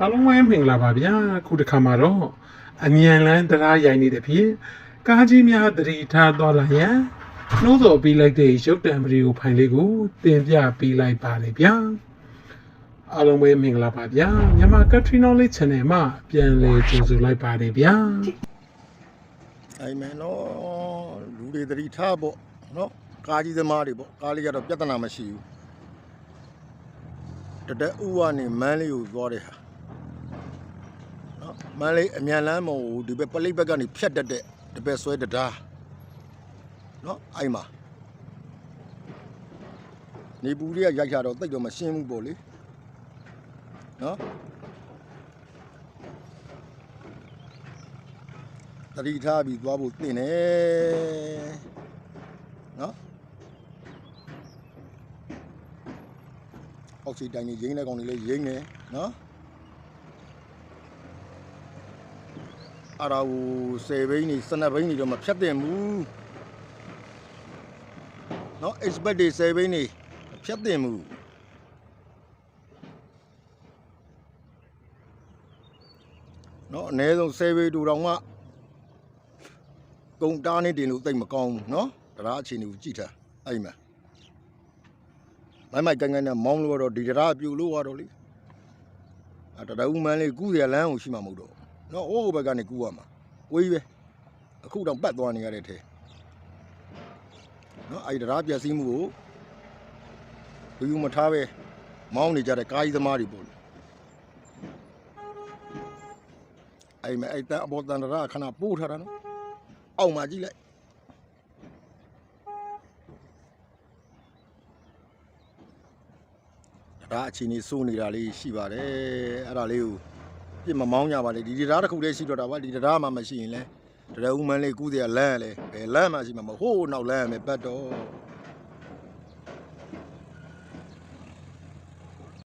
အားလုံးဝဲမင်္ဂလာပါဗျာခုတစ်ခါမှာတော့အမြန်လန်းတရားရိုက်နေတဲ့ဖြင့်ကားကြီးများသတိထားသွားလာရန်နှိုးဆော်ပေးလိုက်တဲ့ရုပ်တံပရီကိုဖိုင်လေးကိုတင်ပြပေးလိုက်ပါတယ်ဗျာအားလုံးပဲမင်္ဂလာပါဗျာမြန်မာကထရီနိုလေး channel မှာပြန်လည်ကြိုဆိုလိုက်ပါတယ်ဗျာအဲ့မယ်နော်လူတွေသတိထားပေါ့နော်ကားကြီးသမားတွေပေါ့ကားလေးကတော့ပြဿနာမရှိဘူးတတက်ဥကနေမန်းလေးကိုသွားတဲ့ဟာ နော်မန်းလေးအမြန်လမ်းမဟုတ်ဘူးဒီဘက်ပလိတ်ဘက်ကနေဖြတ်တက်တဲ့တပည့်ဆွဲတတားနော်အဲ့မှာနေပူလေးကရိုက်ချတော့တိတ်တော့မရှင်းဘူးပေါ့လေနော်တတိထားပြီးသွားဖို့တင်တယ်နော်အောက်စီတိုင်းကြီးရင်းတဲ့ကောင်တွေလည်းရင်းနေနော် အရာကို10ဘိန်းနေ12ဘိန်းနေတော့မဖြတ်တင်ဘူးနော် expect တွေ10ဘိန်းနေမဖြတ်တင်ဘူးနော်အနည်းဆုံး10ဘိန်းတူတောင်မှ ကုံတားနေတင်လို့တိတ်မကောင်းဘူးเนาะတရားအခြေအနေကိုကြည့်ထားအဲ့မှာမိုင်းမိုက်ကန်ကန်နဲ့မောင်းလို့တော့ဒီတရားပြူလို့ရတော့လေအတရဦးမန်းလေးကူးရလမ်းကိုရှိမှာမဟုတ်တော့ နော်အိုးဘက်ကနေကူးရမှာဝေးပဲအခုတော့ပတ်သွားနေရတဲ့ထဲနော်အဲ့ဒီတရားပြစီးမှုကိုလူယူမထားပဲမောင်းနေကြတဲ့ကာကြီးသမားတွေပေါ့လေအဲ့မဲ့အဲ့တန်အဘောတန်တရာခဏပို့ထားတာနော်အောက်မှာကြည့်လိုက်ဒါအခြေအနေစိုးနေတာလေးရှိပါတယ်အဲ့ဒါလေးကို ပြစ်မမောင်းကြပါလေဒီတရားတစ်ခုလေးရှိတော့တာပါဒီတရားမှမရှိရင်လဲတရားဦးမန်းလေးကူးတယ်လမ်းလဲဘယ်လမ်းမှရှိမှာမဟုတ်ဟိုးနောက်လမ်းမယ်ပတ်တော့